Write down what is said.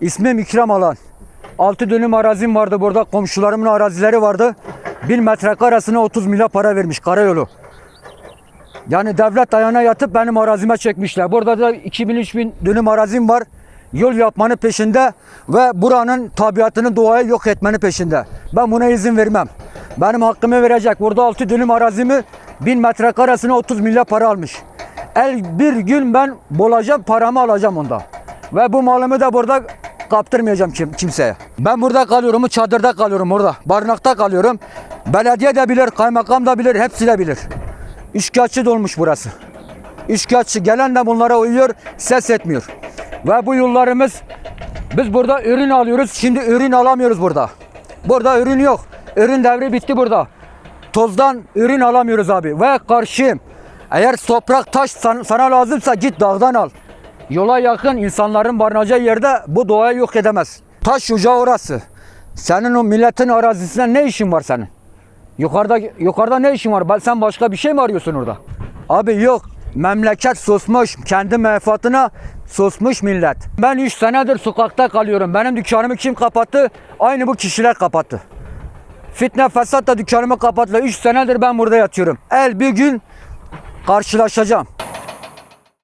İsmim İkram Alan. 6 dönüm arazim vardı burada. Komşularımın arazileri vardı. 1000 metrekaresine 30 milyar para vermiş karayolu. Yani devlet ayağına yatıp benim arazime çekmişler. Burada da 2000-3000 dönüm arazim var. Yol yapmanın peşinde ve buranın tabiatını doğayı yok etmenin peşinde. Ben buna izin vermem. Benim hakkımı verecek. Burada 6 dönüm arazimi 1000 metrekaresine 30 milyar para almış. El bir gün ben bulacağım paramı alacağım onda. Ve bu malımı da burada kaptırmayacağım kim, kimseye. Ben burada kalıyorum, çadırda kalıyorum orada. Barınakta kalıyorum. Belediye de bilir, kaymakam da bilir, hepsi de bilir. Üçkağıtçı dolmuş burası. Üçkağıtçı gelen de bunlara uyuyor, ses etmiyor. Ve bu yollarımız biz burada ürün alıyoruz. Şimdi ürün alamıyoruz burada. Burada ürün yok. Ürün devri bitti burada. Tozdan ürün alamıyoruz abi. Ve karşıyım. Eğer toprak taş san- sana lazımsa git dağdan al. Yola yakın insanların barınacağı yerde bu doğayı yok edemez. Taş ocağı orası. Senin o milletin arazisinde ne işin var senin? Yukarıda yukarıda ne işin var? Sen başka bir şey mi arıyorsun orada? Abi yok. Memleket susmuş. Kendi menfaatine susmuş millet. Ben 3 senedir sokakta kalıyorum. Benim dükkanımı kim kapattı? Aynı bu kişiler kapattı. Fitne fesat da dükkanımı kapattılar. 3 senedir ben burada yatıyorum. El bir gün karşılaşacağım.